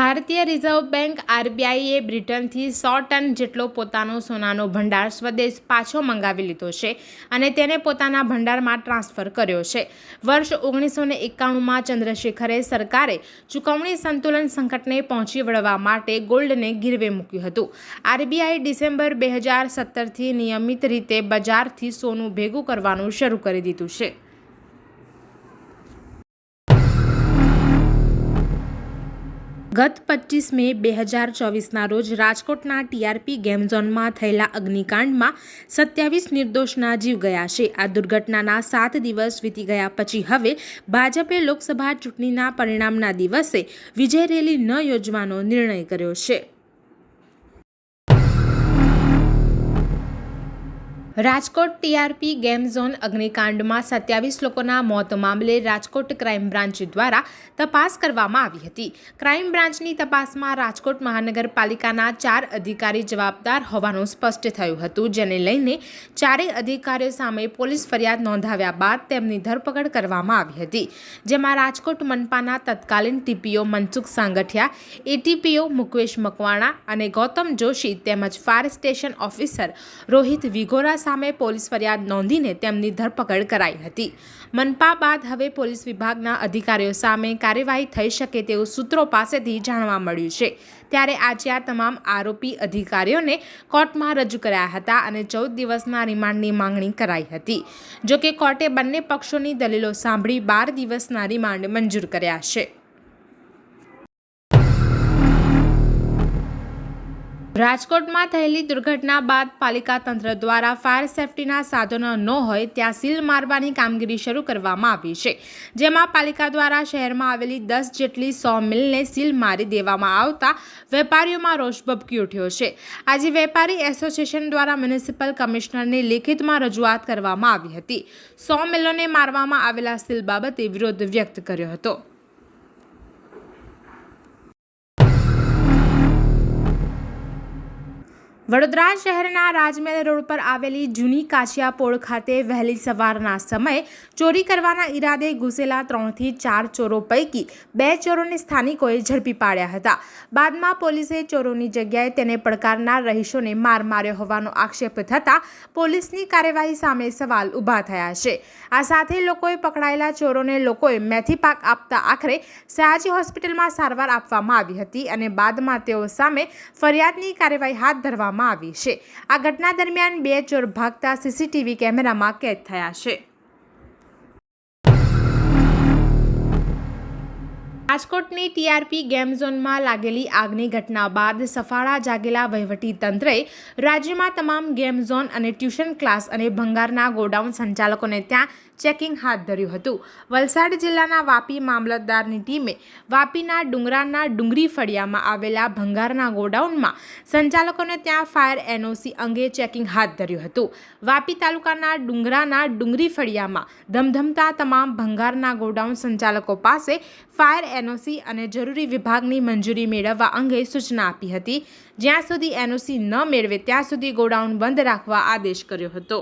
ભારતીય reserve bank આરબીઆઈએ બ્રિટનથી સો ટન જેટલો પોતાનો સોનાનો ભંડાર સ્વદેશ પાછો મંગાવી લીધો છે અને તેને પોતાના ભંડારમાં ટ્રાન્સફર કર્યો છે. વર્ષ ઓગણીસો ને એકાણુંમાં ચંદ્રશેખરે સરકારે ચૂકવણી સંતુલન સંકટને પહોંચી વળવા માટે ગોલ્ડને ગીરવે મૂક્યું હતું. આરબીઆઈ ડિસેમ્બર બે હજાર સત્તરથી નિયમિત રીતે બજારથી સોનું ભેગું કરવાનું શરૂ કરી દીધું છે. ગત પચીસ મે બે હજાર ચોવીસના રોજ રાજકોટના ટીઆરપી ગેમ ઝોનમાં થયેલા અગ્નિકાંડમાં સત્યાવીસ નિર્દોષના જીવ ગયા છે. આ દુર્ઘટનાના સાત દિવસ વીતી ગયા પછી હવે ભાજપે લોકસભા ચૂંટણીના પરિણામના દિવસે વિજય રેલી ન યોજવાનો નિર્ણય કર્યો છે. રાજકોટ ટીઆરપી ગેમ ઝોન અગ્નિકાંડમાં સત્યાવીસ લોકોના મોત મામલે રાજકોટ ક્રાઇમ બ્રાન્ચ દ્વારા તપાસ કરવામાં આવી હતી. ક્રાઇમ બ્રાન્ચની તપાસમાં રાજકોટ મહાનગરપાલિકાના ચાર અધિકારી જવાબદાર હોવાનું સ્પષ્ટ થયું હતું, જેને લઈને ચારેય અધિકારીઓ સામે પોલીસ ફરિયાદ નોંધાવ્યા બાદ તેમની ધરપકડ કરવામાં આવી હતી. જેમાં રાજકોટ મનપાના તત્કાલીન ટીપીઓ મનસુખ સાંગઠિયા, એટીપીઓ મુકેશ મકવાણા અને ગૌતમ જોશી તેમજ fire station officer Rohit Vigora સામે પોલીસ ફરિયાદ નોંધીને તેમની ધરપકડ કરાઈ હતી. મનપા બાદ હવે પોલીસ વિભાગના અધિકારીઓ સામે કાર્યવાહી થઈ શકે તેવું સૂત્રો પાસેથી જાણવા મળ્યું છે. ત્યારે આજે આ તમામ આરોપી અધિકારીઓને કોર્ટમાં રજૂ કરાયા હતા અને ચૌદ દિવસના રિમાન્ડની માંગણી કરાઈ હતી. જોકે કોર્ટે બંને પક્ષોની દલીલો સાંભળી બાર દિવસના રિમાન્ડ મંજૂર કર્યા છે. રાજકોટમાં થયેલી દુર્ઘટના બાદ પાલિકા તંત્ર દ્વારા ફાયર સેફટીના સાધનો ન હોય ત્યાં સીલ મારવાની કામગીરી શરૂ કરવામાં આવી છે. જેમાં પાલિકા દ્વારા શહેરમાં આવેલી દસ જેટલી સો મિલને સીલ મારી દેવામાં આવતા વેપારીઓમાં રોષ ભભકી ઉઠ્યો છે. આજે વેપારી એસોસિએશન દ્વારા મ્યુનિસિપલ કમિશનરની લેખિતમાં રજૂઆત કરવામાં આવી હતી. સો મિલોને મારવામાં આવેલા સીલ બાબતે વિરોધ વ્યક્ત કર્યો હતો. વડોદરા શહેરના રાજમહેલ રોડ પર આવેલી જૂની કાછિયાપોળ ખાતે વહેલી સવારના સમયે ચોરી કરવાના ઈરાદે ઘૂસેલા ત્રણથી ચાર ચોરો પૈકી બે ચોરોને સ્થાનિકોએ ઝડપી પાડ્યા હતા. બાદમાં પોલીસે ચોરોની જગ્યાએ તેને પડકારનાર રહીશોને માર માર્યો હોવાનો આક્ષેપ થતાં પોલીસની કાર્યવાહી સામે સવાલ ઊભા થયા છે. આ સાથે લોકોએ પકડાયેલા ચોરોને લોકોએ મેથી પાક આપતા આખરે સયાજી હોસ્પિટલમાં સારવાર આપવામાં આવી હતી અને બાદમાં તેઓ સામે ફરિયાદની કાર્યવાહી હાથ ધરવામાં આવી છે. આ ઘટના દરમિયાન બે ચોર ભાગતા સીસીટીવી કેમેરામાં કેદ થયા છે. રાજકોટની ટીઆરપી ગેમ ઝોનમાં લાગેલી આગની ઘટના બાદ સફાળા જાગેલા તંત્રએ રાજ્યમાં તમામ ગેમ ઝોન અને ટ્યુશન ક્લાસ અને ભંગારના ગોડાઉન સંચાલકોને ત્યાં ચેકિંગ હાથ ધર્યું હતું. વલસાડ જિલ્લાના વાપી મામલતદારની ટીમે વાપીના ડુંગરાના ડુંગરી ફળિયામાં આવેલા ભંગારના ગોડાઉનમાં સંચાલકોને ત્યાં ફાયર એનઓસી અંગે ચેકિંગ હાથ ધર્યું હતું. વાપી તાલુકાના ડુંગરાના ડુંગરી ફળિયામાં ધમધમતા તમામ ભંગારના ગોડાઉન સંચાલકો પાસે ફાયર એનઓસી અને જરૂરી વિભાગની મંજૂરી મેળવવા અંગે સૂચના આપી હતી. જ્યાં સુધી એનઓસી ન મેળવે, ત્યાં સુધી ગોડાઉન બંધ રાખવા આદેશ કર્યો હતો.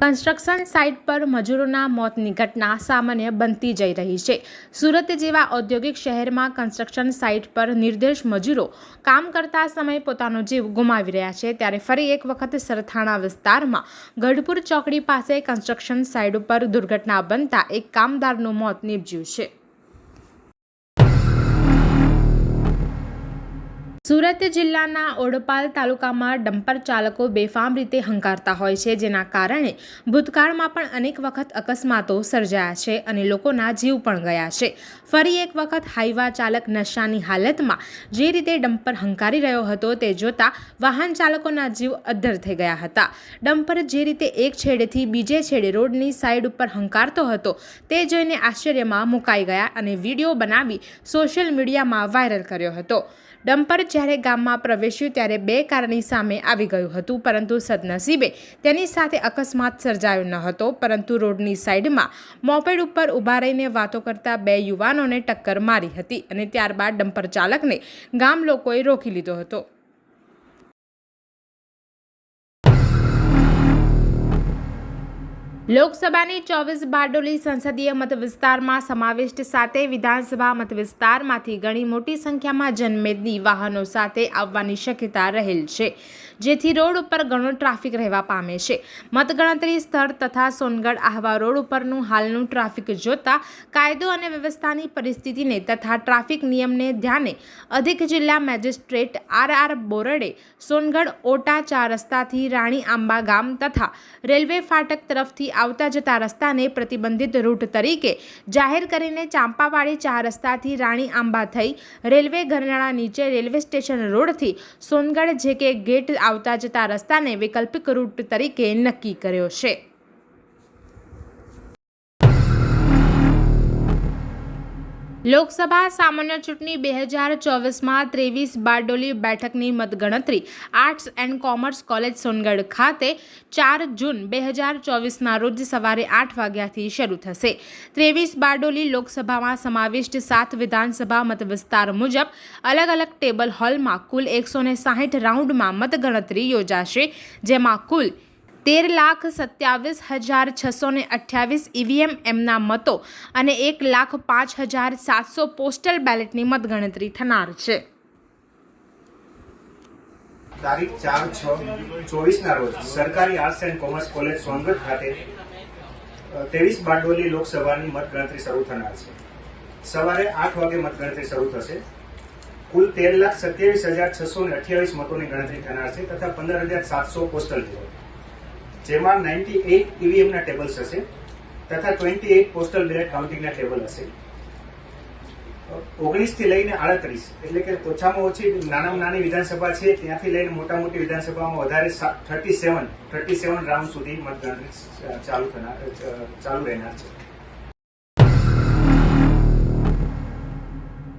કન્સ્ટ્રક્શન સાઇટ પર મજૂરોના મોતની ઘટના સામાન્ય બનતી જઈ રહી છે. સુરત જેવા ઔદ્યોગિક શહેરમાં કન્સ્ટ્રક્શન સાઇટ પર નિર્દેશ મજૂરો કામ કરતા સમયે પોતાનો જીવ ગુમાવી રહ્યા છે. ત્યારે ફરી એક વખત સરથાણા વિસ્તારમાં ગઢપુર ચોકડી પાસે કન્સ્ટ્રક્શન સાઇટ ઉપર દુર્ઘટના બનતા એક કામદારનું મોત નીપજ્યું છે. સુરત જિલ્લાના ઓડપાલ તાલુકામાં ડમ્પર ચાલકો બેફામ રીતે હંકારતા હોય છે, જેના કારણે ભૂતકાળમાં પણ અનેક વખત અકસ્માતો સર્જાયા છે અને લોકોના જીવ પણ ગયા છે. ફરી એક વખત હાઈવા ચાલક નશાની હાલતમાં જે રીતે ડમ્પર હંકારી રહ્યો હતો તે જોતા વાહન ચાલકોના જીવ અદ્ધર થઈ ગયા હતા. ડમ્પર જે રીતે એક છેડેથી બીજે છેડે રોડની સાઈડ ઉપર હંકારતો હતો તે જોઈને આશ્ચર્યમાં મુકાઈ ગયા અને વીડિયો બનાવી સોશિયલ મીડિયામાં વાયરલ કર્યો હતો. ડમ્પર જ્યારે ગામમાં પ્રવેશ્યું ત્યારે બે કારની સામે આવી ગયું હતું, પરંતુ સદનસીબે તેની સાથે અકસ્માત સર્જાયો ન હતો, પરંતુ રોડની સાઈડમાં મોપેડ ઉપર ઊભા રહીને વાતો કરતા બે યુવાનોને ટક્કર મારી હતી અને ત્યારબાદ ડમ્પર ચાલકને ગામ લોકોએ રોકી લીધો હતો. લોકસભાની ચોવીસ બારડોલી સંસદીય મત વિસ્તારમાં સમાવિષ્ટ સાતે વિધાનસભા મત વિસ્તારમાંથી ઘણી મોટી સંખ્યામાં જનમેદની વાહનો સાથે આવવાની શક્યતા રહેલ છે, જેથી રોડ ઉપર ઘણો ટ્રાફિક રહેવા પામે છે. મતગણતરી સ્થળ તથા સોનગઢ આહવા રોડ ઉપરનું હાલનું ટ્રાફિક જોતા કાયદો અને વ્યવસ્થાની પરિસ્થિતિને તથા ટ્રાફિક નિયમને ધ્યાને અધિક જિલ્લા magistrate R R Borde Songadh ઓટા ચાર રસ્તાથી રાણી આંબા ગામ તથા રેલવે ફાટક તરફથી આવતા જતા રસ્તાને પ્રતિબંધિત રૂટ તરીકે જાહેર કરીને ચાંપાવાડી ચાર રસ્તાથી રાણી આંબા થઈ રેલવે ઘરનાળા નીચે રેલવે સ્ટેશન રોડથી સોનગઢ, જે કે ગેટ આવતા જતા રસ્તાને વૈકલ્પિક રૂટ તરીકે નક્કી કર્યો છે. લોકસભા સામાન્ય ચૂંટણી બે હજાર ચોવીસમાં ત્રેવીસ બારડોલી બેઠકની મતગણતરી arts and commerce college Songadh ખાતે ચાર જૂન બે હજાર ચોવીસના રોજ સવારે આઠ વાગ્યાથી શરૂ થશે. ત્રેવીસ બારડોલી લોકસભામાં સમાવિષ્ટ સાત વિધાનસભા મતવિસ્તાર મુજબ અલગ અલગ ટેબલ હોલમાં કુલ એકસો ને સાહીઠ રાઉન્ડમાં મતગણતરી યોજાશે, જેમાં કુલ તેર લાખ સત્યાવીસ હજાર છસો ને અઠ્યાવીસ ઈવીએમ એમના મતો અને એક લાખ પાંચ હજાર સાતસો પોસ્ટલ બેલેટની મતગણતરી થનાર છે. તારીખ ચાર છ ચોવીસના રોજ સરકારી arts and commerce college Songadh ખાતે ત્રેવીસ બારડોલી લોકસભાની મતગણતરી શરૂ થનાર છે. સવારે આઠ વાગે મતગણતરી શરૂ થશે. કુલ તેર લાખ સત્યાવીસ હજાર છસો ને અઠ્યાવીસ મતોની ગણતરી થનાર છે તથા પંદર હજાર સાતસો પોસ્ટલ બેલેટ જેમાં નાઇન્ટી એઇટ ઈવીએમના ટેબલ્સ હશે તથા ટ્વેન્ટી એઇટ પોસ્ટલ બેલેટ કાઉન્ટિંગના ટેબલ હશે. ઓગણીસથી લઈને આડત્રીસ, એટલે કે ઓછામાં ઓછી નાનામાં નાની વિધાનસભા છે, ત્યાંથી લઈને મોટા મોટી વિધાનસભામાં વધારે thirty seven thirty seven round સુધી મતગણતરી ચાલુ થનાર ચાલુ રહેનાર છે.